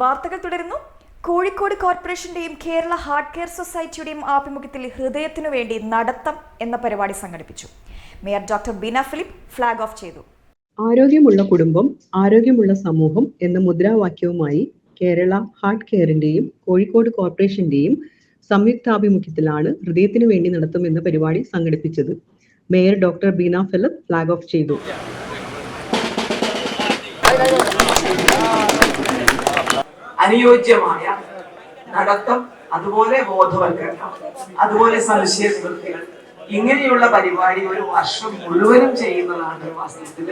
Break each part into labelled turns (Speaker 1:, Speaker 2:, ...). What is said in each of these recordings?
Speaker 1: വാർത്തകൾ തുടരുന്നു. കോഴിക്കോട് കോർപ്പറേഷന്റെയും കേരള ഹാർട്ട് കെയർ സൊസൈറ്റിയുടെയും ആഭിമുഖ്യത്തിൽ ഹൃദയത്തിനു വേണ്ടി നടത്തം എന്ന പരിപാടി സംഘടിപ്പിച്ചു. Mayor doctor Bina Philip flag off ചെയ്തു.
Speaker 2: ആരോഗ്യമുള്ള കുടുംബം ആരോഗ്യമുള്ള സമൂഹം എന്ന മുദ്രാവാക്യവുമായി കേരള ഹാർട്ട് കെയറിന്റെയും കോഴിക്കോട് കോർപ്പറേഷന്റെയും സംയുക്താഭിമുഖ്യത്തിലാണ് ഹൃദയത്തിനു വേണ്ടി നടത്തും എന്ന പരിപാടി സംഘടിപ്പിച്ചത്. Mayor doctor Beena Philip flag off ചെയ്തു.
Speaker 3: അനുയോജ്യമായ നടത്തം അതുപോലെ ബോധവൽക്കരണം അതുപോലെ സംശയ നിവൃത്തികൾ ഇങ്ങനെയുള്ള പരിപാടി ഒരു വർഷം മുഴുവനും ചെയ്യുന്നതാണ് വാസ്തവത്തിൽ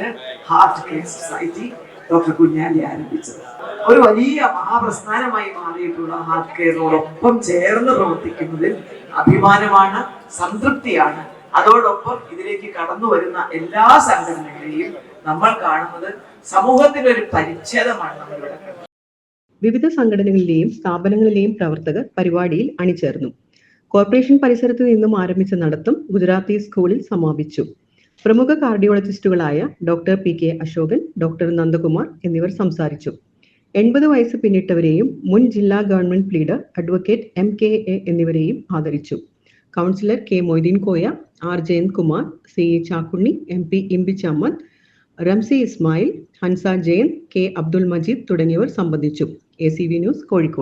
Speaker 3: heart care society doctor Kunhali ആരംഭിച്ചത്. ഒരു വലിയ മഹാപ്രസ്ഥാനമായി മാറിയിട്ടുള്ള ഹാർട്ട് കെയറിനോടൊപ്പം ചേർന്ന് പ്രവർത്തിക്കുന്നതിൽ അഭിമാനമാണ് സംതൃപ്തിയാണ്. അതോടൊപ്പം ഇതിലേക്ക് കടന്നു വരുന്ന എല്ലാ സംഘടനകളെയും നമ്മൾ കാണുന്നത് സമൂഹത്തിന്റെ ഒരു പരിച്ഛേദമാണ് നമ്മളിവിടെ
Speaker 2: വിവിധ സംഘടനകളിലെയും സ്ഥാപനങ്ങളിലെയും പ്രവർത്തകർ പരിപാടിയിൽ അണിചേർന്നു. കോർപ്പറേഷൻ പരിസരത്ത് നിന്നും ആരംഭിച്ച നടത്തം ഗുജറാത്തി സ്കൂളിൽ സമാപിച്ചു. പ്രമുഖ കാർഡിയോളജിസ്റ്റുകളായ doctor P K Ashokan doctor Nandakumar എന്നിവർ സംസാരിച്ചു. എൺപത് വയസ്സ് പിന്നിട്ടവരെയും മുൻ ജില്ലാ government leader advocate M K A എന്നിവരെയും ആദരിച്ചു. Councillor K Moideen Koya R Jayanthkumar C E Chakkunni M P Imbichamman Ramsi Ismail Hansa Jain K Abdul Majeed തുടങ്ങിയവർ സംബന്ധിച്ചു. A news Kozhikode.